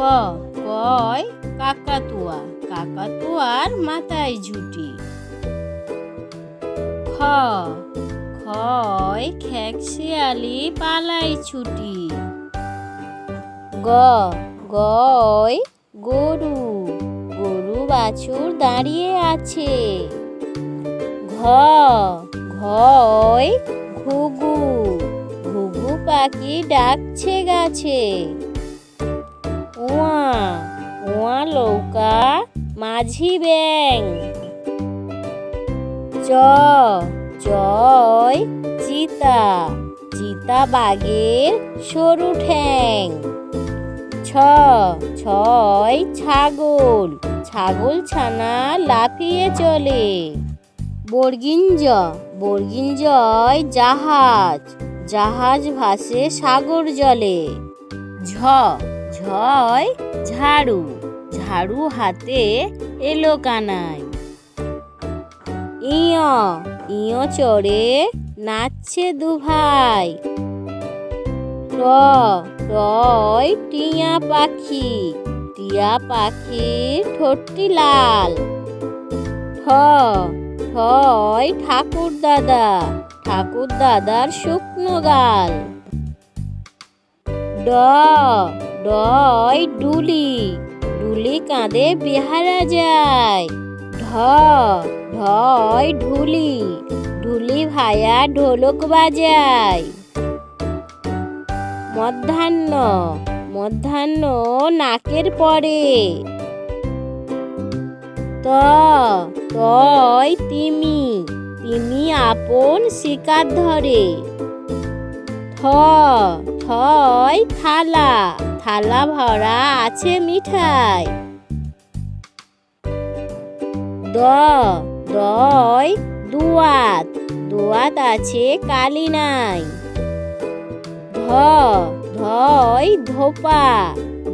কয় কাকাতুয়া। কাকাতুয়ার মাথায় ঝুটি। খ খয় খেকশিয়ালি পালাই ছুটি। গ গয় গরু। গরু বাছুর দাঁড়িয়ে আছে। ঘ ঘয় ঘুঘু। ঘুঘু পাখি ডাকছে গাছে। উয়া উয়া লৌকা মাঝি ব্যাং চ চয় চিতা চিতা বাঘের সরু ঠ্যাং। ছ ছয় ছাগল ছাগল ছানা লাফিয়ে চলে। বর্গিঞ্জ বর্গিঞ্জয় জাহাজ জাহাজ ভাসে সাগর জলে। ঝ ঝয় ঝাড়ু। ঝাড়ু হাতে এলো কানাই। ইয় ইয় চড়ে নাচছে দু ভাই ট টয় টিয়া পাখি, টিয়া পাখির ঠোঁটটি লাল। ঠ ঠয় ঠাকুর দাদা, ঠাকুর দাদার শুকনো গাল। ড ডয় ডুলি ডুলি কাঁধে বেহারা যায়। ঢ ঢয় ঢুলি ঢুলি ভায়া ঢোলক বাজায়। মধ্যাহ্ন মধ্যাহ্ন নাকের পরে। ত, তয় তিমি তিমি আপন শিকার ধরে। থ, থয় থালা। থালা ভরা আছে মিঠাই। দ দয় দুয়াত দুয়াত আছে কালি নাই। ধ ধয় ধোপা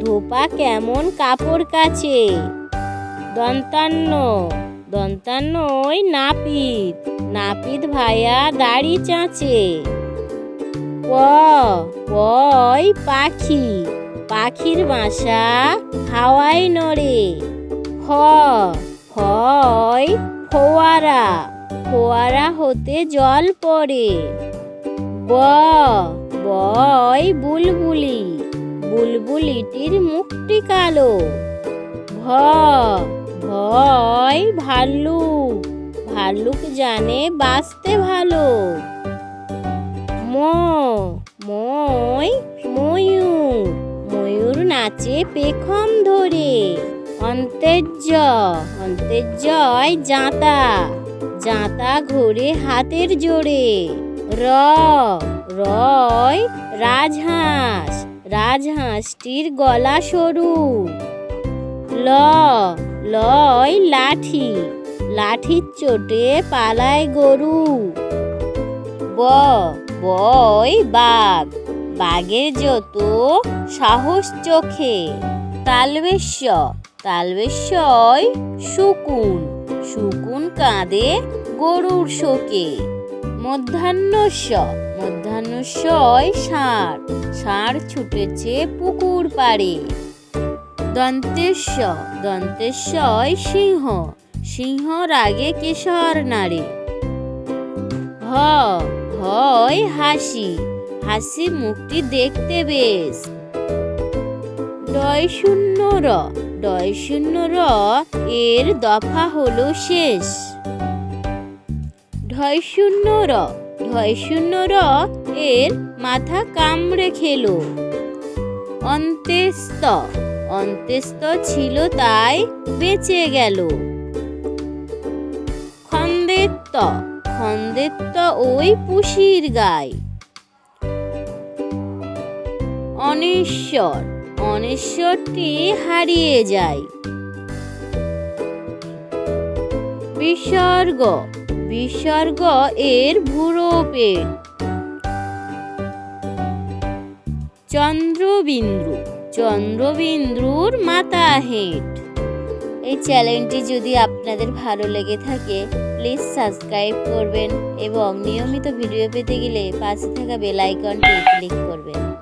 ধোপা কেমন কাপড় কাছে দন্তান্ন দন্তান্নয় নাপিত নাপিত ভাইয়া দাড়ি চাঁচে। প পয় পাখি পাখির বাসা হাওয়ায় নড়ে। ফ ফয় ফোয়ারা ফোয়ারা হতে জল পড়ে। ব বয় বুলবুলি, বুলবুলিটির মুখটি কালো। ভ ভয়, ভাল্লুক ভাল্লুক জানে বাঁচতে ভালো। ম নাচে পেখম ধরে। অন্তেজ্য অন্তেজ্জয় জাঁতা জাঁতা ঘোরে হাতের জোরে। র, রয়, রাজহাঁস, রাজহাঁসটির গলা সরু। ল, লয়, লাঠি, লাঠির চোটে পালায় গরু। ব, বয়, বাঘ। বাঘের যত সাহস চোখে। তালবেশ্য তালবেশ্যয় শুকুন। শুকুন কাঁদে গরুর শোকে। মধ্যাহ্নস্য মধ্যাহ্নস্যয় ষাঁড়। ষাঁড় ছুটেছে পুকুর পাড়ে। দন্তেশ্ব দন্তেশ্বয় সিংহ। সিংহ রাগে কেশর নাড়ে। হয় হাসি। হাসি মুখটি দেখতে বেশ। ডয় শূন্য র ডয় শূন্য র এর দফা হলো শেষ। ঢয় শূন্য র ঢয় শূন্য র এর মাথা কামড়ে খেলো। অন্তেস্ত অন্তেস্ত ছিল তাই বেঁচে গেল। খন্দেত্ত খন্দেত্ত ওই পুষির গায় অনেশ্বর, অনেশ্বরটি হারিয়ে যায়। বিসর্গ বিসর্গ এর ভুরো পেট। চন্দ্রবিন্দু, চন্দ্রবিন্দুর মাথা হেঁট। এই চ্যানেলটি যদি আপনাদের ভালো লেগে থাকে, প্লিজ সাবস্ক্রাইব করবেন এবং নিয়মিত ভিডিও পেতে গেলে পাশে থাকা বেল আইকনটি ক্লিক করবেন।